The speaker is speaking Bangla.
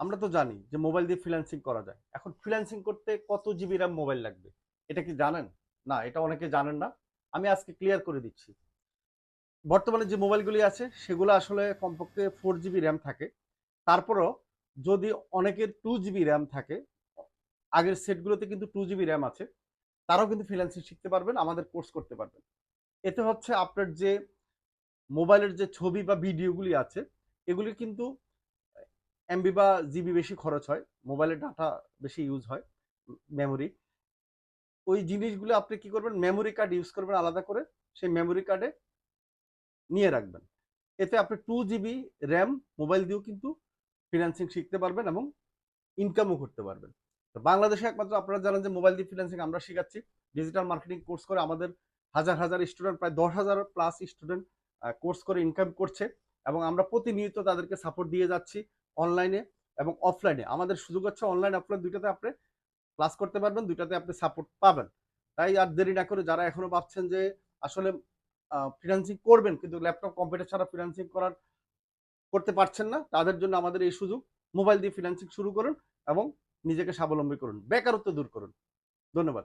আমরা তো জানি যে মোবাইল দিয়ে ফ্রিল্যান্সিং করা যায়। এখন ফ্রিল্যান্সিং করতে কত জিবি র্যাম মোবাইল লাগবে? এটা কি জানেন? না, এটা অনেকে জানেন না। আমি আজকে ক্লিয়ার করে দিচ্ছি। বর্তমানে যে মোবাইলগুলি আছে, সেগুলো আসলে কমপক্ষে ফোর জিবি র্যাম থাকে। তারপরও যদি অনেকের টু জিবি র্যাম থাকে, আগের সেটগুলোতে কিন্তু টু জিবি র্যাম আছে, তারাও কিন্তু ফ্রিল্যান্সিং শিখতে পারবেন, আমাদের কোর্স করতে পারবেন। এতে হচ্ছে আপনার যে মোবাইলের যে ছবি বা ভিডিওগুলি আছে, এগুলি কিন্তু এমবি বা জিবি বেশি খরচ হয় মোবাইলের ডাটা বেশি ইউজ হয় মেমোরি ওই জিনিসগুলো আপনি কি করবেন মেমোরি কার্ড ইউজ করবেন আলাদা করে, সেই মেমোরি কার্ডে নিয়ে রাখবেন। এতে আপনি টু জিবি র্যাম মোবাইল দিয়েও কিন্তু ফিনান্সিং শিখতে পারবেন এবং ইনকামও করতে পারবেন। তো বাংলাদেশে একমাত্র আপনারা জানেন যে মোবাইল দিয়ে ফিনান্সিং আমরা শেখাচ্ছি। ডিজিটাল মার্কেটিং কোর্স করে আমাদের হাজার হাজার স্টুডেন্ট প্রায় দশ হাজার প্লাস স্টুডেন্ট কোর্স করে ইনকাম করছে এবং আমরা প্রতিনিয়ত তাদেরকে সাপোর্ট দিয়ে যাচ্ছি। অনলাইনে এবং অফলাইনে আমাদের সুযোগ হচ্ছে অনলাইন অফলাইন দুইটাতে আপনি ক্লাস করতে পারবেন, দুইটাতে আপনি সাপোর্ট পাবেন। তাই আর দেরি না করে যারা এখনও ভাবছেন যে আসলে ফিনান্সিং করবেন কিন্তু ল্যাপটপ কম্পিউটার ছাড়া ফিনান্সিং করার, করতে পারছেন না, তাদের জন্য আমাদের এই সুযোগ। মোবাইল দিয়ে ফিনান্সিং শুরু করুন এবং নিজেকে স্বাবলম্বী করুন। বেকারত্ব দূর করুন। ধন্যবাদ।